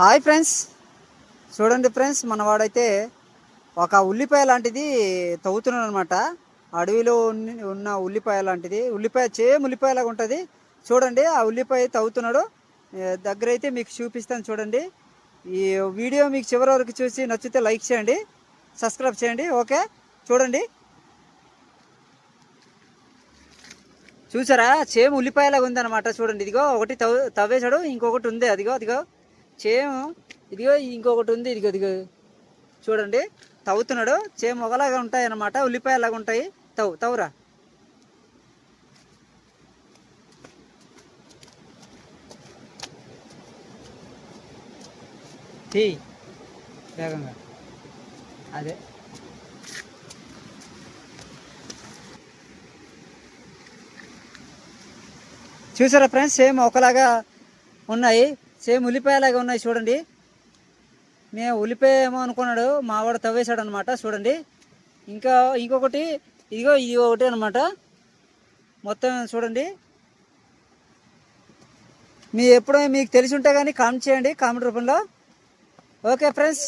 Hi friends. చూడండి friends మనవాడైతే ఒక ఉల్లిపాయ లాంటిది తవ్వుతున్నాడు అనమాట అడవిలో ఉన్ని- ఉన్న ఉల్లిపాయ లాంటిది. ఉల్లిపాయ చేయం ఉల్లిపాయ లాగా ఉంటుంది. చూడండి ఆ ఉల్లిపాయ తవ్వుతున్నాడు. దగ్గర అయితే మీకు చూపిస్తాను చూడండి. ఈ వీడియో మీకు చివరి వరకు చూసి నచ్చితే లైక్ చేయండి సబ్స్క్రైబ్ చేయండి ఓకే? చూడండి. చూసారా? చేయం ఉల్లిపాయలాగా ఉందన్నమాట. చూడండి ఇదిగో ఒకటి తవ్వేశాడు ఇంకొకటి ఉంది. అదిగో అదిగో. చేము ఇదిగో ఇంకొకటి ఉంది ఇదిగో ఇదిగో. చూడండి తవ్వుతున్నాడు. చేము ఒకలాగా ఉంటాయి అన్నమాట ఉల్లిపాయలాగా ఉంటాయి. తవ్వు తవ్వురా. తీ వేగంగా. అదే. చూసారా ఫ్రెండ్స్ సేమ్ ఒకలాగా ఉన్నాయి. సేమ్ ఉల్లిపాయలాగా ఉన్నాయి చూడండి. మేము ఉల్లిపాయ ఏమో అనుకున్నాడు మావాడు తవ్వేశాడు అనమాట చూడండి. ఇంకా ఇంకొకటి ఇదిగో ఇది ఒకటి అనమాట. మొత్తం చూడండి. మీ ఎప్పుడో మీకు తెలిసి ఉంటే కానీ కామెంట్ చేయండి కామెంట్ రూపంలో. Okay friends.